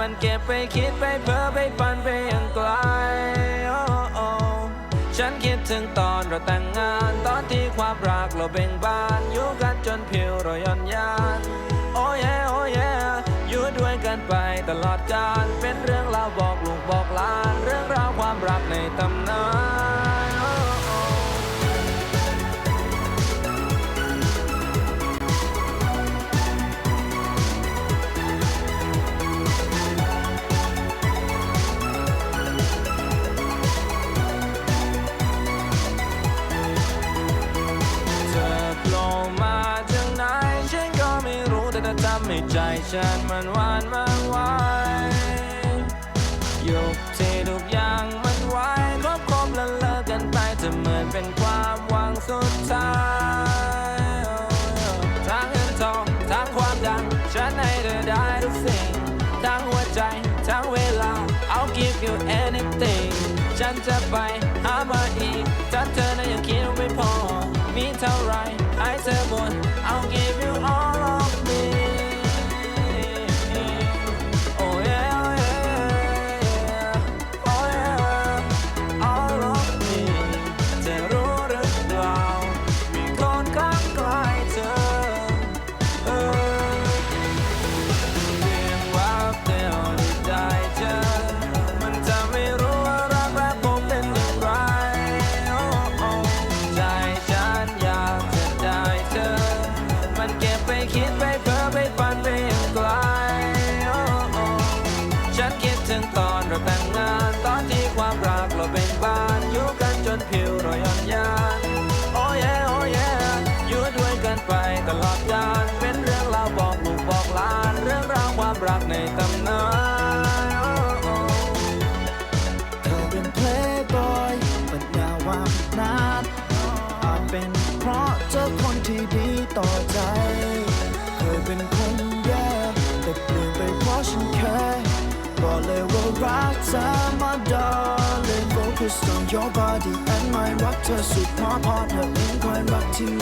มันเก็บไปคิดไปเพ้อไปฝันไปยังไกลโอ้โอ้ฉันคิดถึงตอนเราแต่งงาน ตอนที่ความรักเราเบ่งบานอยู่กันจนผิวเราย่อนยานโอ้ยโอ้ยอยู่ด้วยกันไปตลอดกาลเป็นเรื่องราวบอกลูกบอกหลาน เรื่องราวความรักในตำนาน ฉันมันหวานมากไวยุคที่ทุกอย่างมันไวครบครบแล้วเลิกกันไปจะเหมือนเป็นความหวังสุดท้ายทั้งเงินทองทั้งความดัง ฉันให้เธอได้ทุกสิ่ง ทั้งหัวใจทั้งเวลา I'll give you anything ฉันจะไปหามาอีกถ้าเธอนั้นยังคิดไม่พอ มีเท่าไรให้เธอหมด ไปตลอดกาลเป็นเรื่องราวบอกลูกบอกหลาน เรื่องราวความรักในตำนานเธอเป็น playboy ปัญญาวางนานอาจเป็นเพราะเจอคนที่ดีต่อใจ เคยเป็นคนแย่แต่เปลี่ยนไปเพราะฉันแค่บอกเลยว่ารักเธอมา darling focus on your body and my รักเธอสุดมากพอเธอเป็นความรักที่